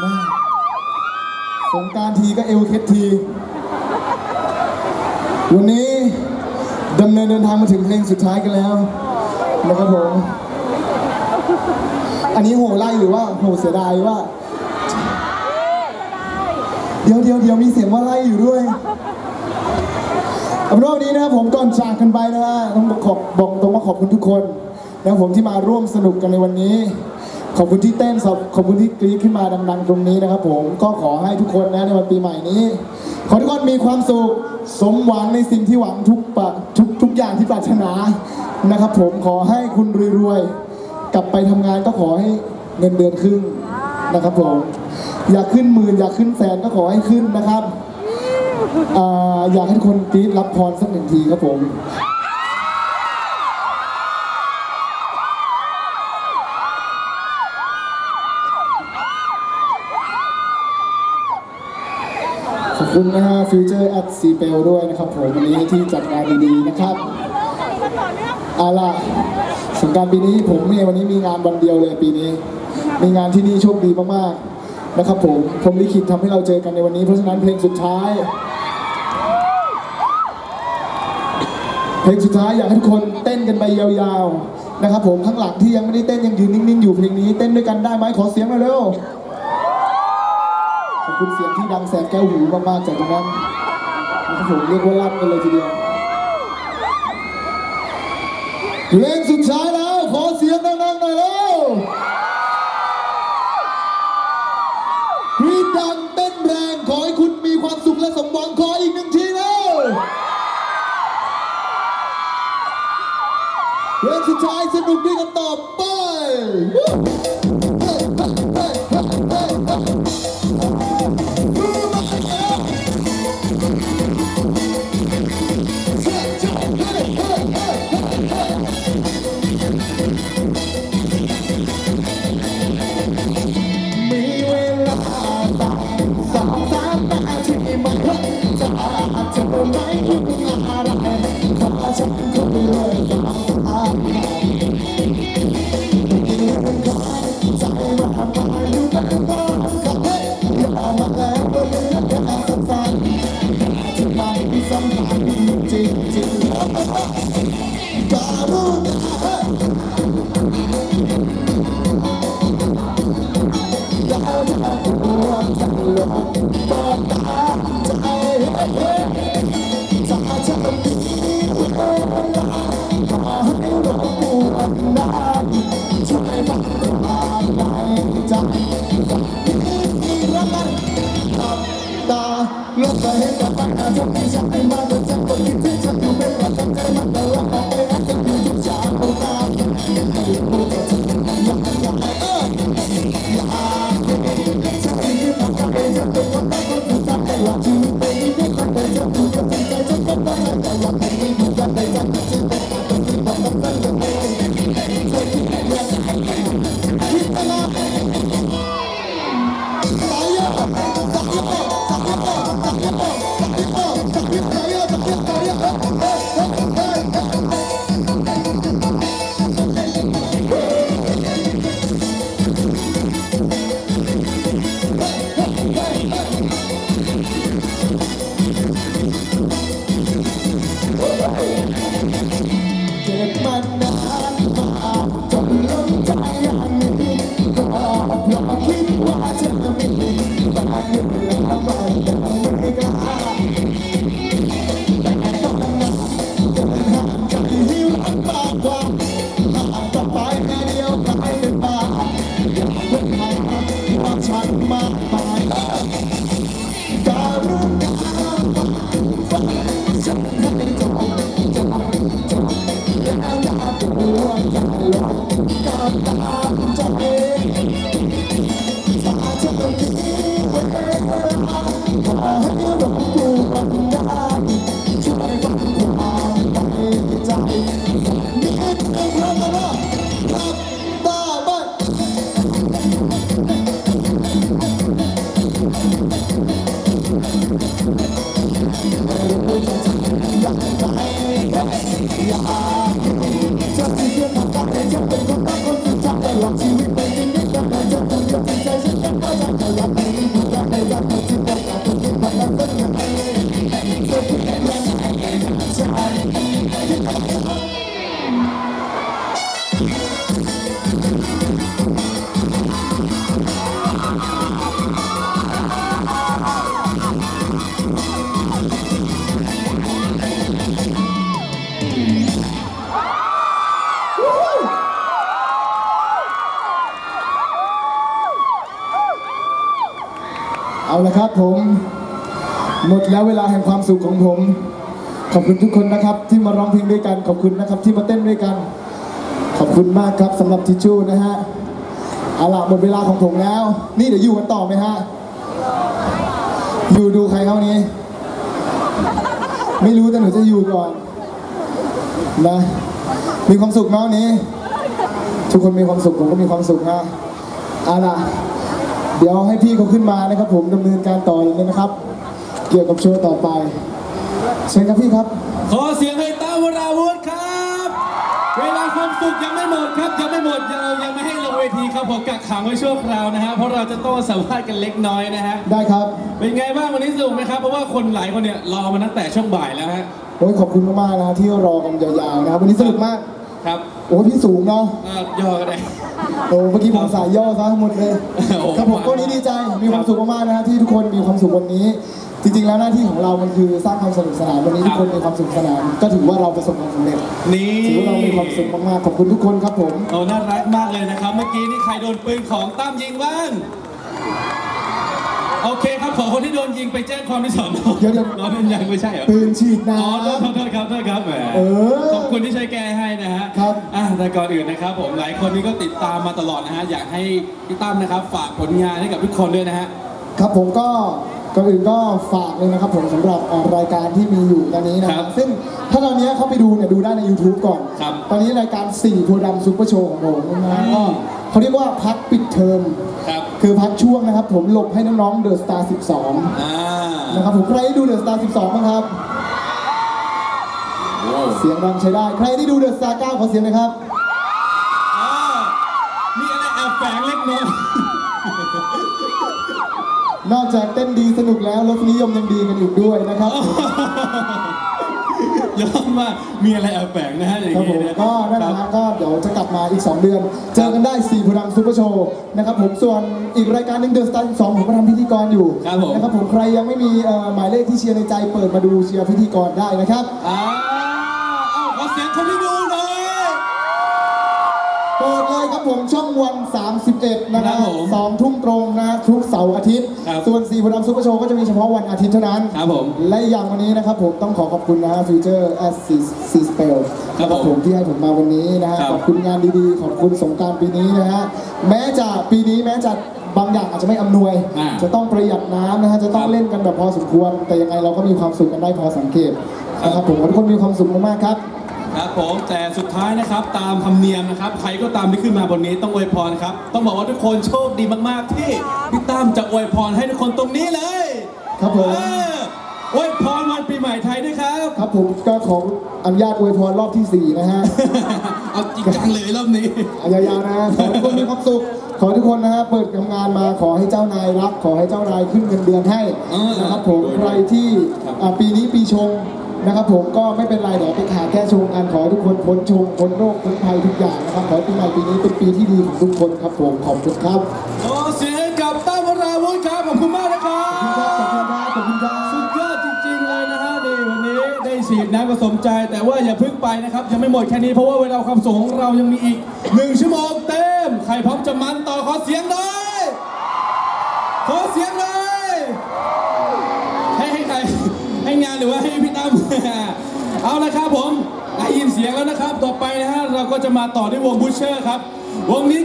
แม่สงการทีก็เอลเคสที วันนี้ดำเนินเดินทางมาถึงเพลงสุดท้ายกันแล้วนะครับผม อันนี้โหไล่หรือว่าโหเสียดายว่า เดี๋ยวเดี๋ยวเดี๋ยวมีเสียงว่าไล่อยู่ด้วยเอาเป็นว่าวันนี้นะครับผมก่อนจากกันไปนะฮะต้องขอบบอกตรงว่าขอบคุณทุกคนนะครับผมที่มาร่วมสนุกกันในวันนี้ ขอบคุณที่เต้นขอบคุณที่กรี๊ดขึ้นมาดังๆตรงนี้นะครับ ผมก็ขอให้ทุกคนนะในวันปีใหม่นี้ ขอทุกคนมีความสุขสมหวังในสิ่งที่หวังทุกปะทุกทุกอย่างที่ปรารถนานะครับ ผมขอให้คุณรวยๆกลับไปทำงานก็ขอให้เงินเดือนขึ้นนะครับผมอยากขึ้นหมื่นอยากขึ้นแสนก็ขอให้ขึ้นนะครับอ่าอยากให้คนกรี๊ดรับพรสักหนึ่งทีครับผม คุณนะฮะฟิวเจอร์แอดซีเปลด้วยนะครับผมวันนี้ที่จัดงานดีๆนะครับเอาล่ะสงการปีนี้ผมเนี่ยวันนี้มีงานวันเดียวเลยปีนี้ มีงานที่นี่โชคดีมากๆนะครับผมผมลิขิตทำให้เราเจอกันในวันนี้เพราะฉะนั้นเพลงสุดท้าย เพลงสุดท้ายอยากให้ทุกคนเต้นกันไปยาวๆนะครับผมข้างหลังที่ยังไม่ได้เต้นยังยืนนิ่งๆอยู่เพลงนี้เต้นด้วยกันได้ไหมขอเสียงหน่อยเร็ว อบคุณเสียงที่ดังแสบแก้วหูมากๆจากตรงนั้นนะครับผมเรียกว่าลั่นกันเลยทีเดียวเพลงสุดท้ายแล้ว ขอเสียงดังๆหน่อยเร็วกรีดดังเต้นแรง ขอให้คุณมีความสุขและสมหวังขออีกหนึ่งทีแล้วเพลงสุดท้ายสนุกด้วยกัน ความในใจมี ก็ต ละครับผม หมดแล้วเวลาแห่งความสุขของผม ขอบคุณทุกคนนะครับ ที่มาร้องเพลงด้วยกัน ขอบคุณนะครับ ที่มาเต้นด้วยกัน ขอบคุณมากครับสำหรับทิชชู่นะฮะเอาละหมดเวลาของผมแล้ว นี่เดี๋ยวอยู่กันต่อไหมฮะ อยู่ดูใครเขานี้ ไม่รู้แต่หนูจะอยู่ก่อนนะ มีความสุขเนาะนี้ ทุกคนมีความสุขผมก็มีความสุขนะเอาล่ะ เดี๋ยวให้พี่เขาขึ้นมานะครับผมดำเนินการต่อเลยนะครับ เกี่ยวกับโชว์ต่อไปเชิญครับพี่ครับ ขอเสียงให้ต้าวราวุธครับ เวลาความสุขยังไม่หมดครับยังไม่หมดเรายังไม่ให้ลงเวทีครับผมกักขังไว้ชั่วคราวนะฮะเพราะเราจะต้องสัมภาษณ์กันเล็กน้อยนะฮะได้ครับ เป็นไงบ้างวันนี้สนุกไหมครับเพราะว่าคนหลายคนเนี่ยรอมาตั้งแต่ช่วงบ่ายแล้วฮะโอ้ยขอบคุณมากๆนะที่รอกันยาวๆนะครับวันนี้สนุกมากครับโอ้ยพี่สูงเนาะอ่าย่อก็ได้ โอ้เมื่อกี้ผมสายย่อซะหมดเลยโอ้ครับผมก็วันนี้ดีใจมีความสุขมากๆนะฮะที่ทุกคนมีความสุขวันนี้ จริงๆแล้วหน้าที่ของเรามันคือสร้างความสนุกสนานวันนี้ทุกคนมีความสุขสนานก็ถือว่าเราประสบความสำเร็จนี่ถือว่าเรามีความสุขมากๆขอบคุณทุกคนครับผมโอ้น่ารักมากเลยนะครับ เมื่อกี้นี่ใครโดนปืนของตั้มยิงบ้าง โอเคครับขอคนที่โดนยิงไปแจ้งความที่สอนอเดี๋ยวเดี๋ยว น้องเป็นยังไม่ใช่เหรอ ปืนฉีดน้อ๋อโทษโทษครับโทษครับแหมเออขอบคุณที่ช่วยแก้ให้นะฮะครับ อะแต่ก่อนอื่นนะครับ ผมหลายคนนี่ก็ติดตามมาตลอดนะฮะ อยากให้พี่ตั้มนะครับ ฝากผลงานให้กับทุกคนด้วยนะฮะ ครับผมก็ก่อนอื่นก็ฝากเลยนะครับผมสำหรับเอ่อรายการที่มีอยู่ตอนนี้นะคครัรับบซึ่งถ้าตอนนี้เข้าไปดูเนี่ยดูได้ใน YouTube ก่อน ครับตอนนี้รายการ4โพธิ์ดำซุปเปอร์โชว์ของผมนะอืมก็เขาเรียกว่าพักปิดเทอมครับ คือพักช่วงนะครับ ผมหลบให้น้องๆเดอะสตาร์อ่า12นะครับผมใครที่ดูเดอะสตาร์12บ้างครับ โอ้เสียงดังใช้ได้ ใครที่ดูเดอะสตาร์9ขอเสียงหนะครับ อ่ามีอะไรแอบแฝงเล็กน้อยนอกจากเต้นดีสนุกแล้วรสนิยมยังดีกันอีกด้วยนะครับ ยอมมากมีอะไรแอบแฝงนะฮะอย่างครับผนี้มนะก็นั่นแหละคครัรับ บก็เดี๋ยวจะกลับมาอีก 2 เดือน เจอกันได้4พูดังซูเปอร์โชว์นะครับผมส่วนอีกรายการหนึ่งเดอะสตาร์12ผมก็ทำพิธีกรอยู่ครับผม นะครับผมใครยังไม่มีเอ่อหมายเลขที่เชียร์ในใจเปิดมาดูเชียร์พิธีกรได้นะครับอ่าเอ้าขอเสียงคนที่ดูหน่อย เปิดเลย ครับผมช่องวัน 31 นะครับครับผมสองทุ่มตรงนะทุกเสาร์อาทิตย์ ครับส่วน4พูดังซูเปอร์โชว์ก็จะมีเฉพาะวันอาทิตย์เท่านั้นครับผมและอีกอย่างวันนี้นะครับผมต้องขอขอบคุณนะฮะฟิวเจอร์แอสซีซีสเปลครับนะครับผผมมที่ให้ผมมาวันนี้นะฮะครับ ขอบคุณงานดีๆ ขอบคุณสงกรารปีนี้นะฮะแม้จะปีนี้แม้จะบางอย่างอาจจะไม่อำนวย อ่า จะต้องประหยัดน้ำนะฮะจะต้องครับเล่นกันแบบพอสมควร แต่ยังไงเราก็มีความสุขกันได้พอสังเกตนะครับผมขอให้ทุกคนมีความสุขมากๆครับ ครับผมแต่สุดท้ายนะครับตามธรรมเนียมนะครับ ใครก็ตามที่ขึ้นมาบนนี้ต้องอวยพรครับ ต้องบอกว่าทุกคนโชคดีมากๆ ที่พี่ตั้มจะอวยพรให้ทุกคนตรงนี้เลย ครับผม เอออวยพรวันปีใหม่ไทยด้วยครับ ครับผมก็ขออนุญาตอวยพรรอบที่สี่นะฮะ เอาจริงจังเลยรอบนี้ยาวๆนะขอให้ทุกคนมีความสุข ขอให้ทุกคนนะฮะเปิดทำงานมาขอให้เจ้านายรัก ขอให้เจ้านายขึ้นเงินเดือนให้เออนะครับผมโดยใครที่ครับอ่าปีนี้ปีชง นะครับผมก็ไม่เป็นไรเดี๋ยวไปขาแก้ชงกันขอให้ทุกคนพ้นชงพ้นโรคพ้นภัยทุกอย่างนะครับขอให้ปีใหม่ปีนี้เป็นปีที่ดีของทุกคนครับผมขอบคุณครับขอเสียงให้กับตั้มวราวุธครับขอบคุณมากนะครัขอบคุณครับบขอบคุณครับขอบคุณครับสุดยอดจริงๆเลยนะฮะนี่วันนี้ได้ฉีดน้ำผสมใจ แต่ว่าอย่าเพิ่งไปนะครับยังไม่หมดแค่นี้เพราะว่าเวลาความสุขของเรายังมีอีกหนึ่งชั่วโมงเต็มใครพร้อมจะมันต่อขอเสียงหน่อยขอเสียงหน่อยให้ให้ใครให้งานหรือว่าให้พี่ตั้ม เอาละครับผมได้ยินเสียงแล้วนะครับ ต่อไปนะฮะเราก็จะมาต่อด้วยวงบูชเชอร์ครับ วงนี้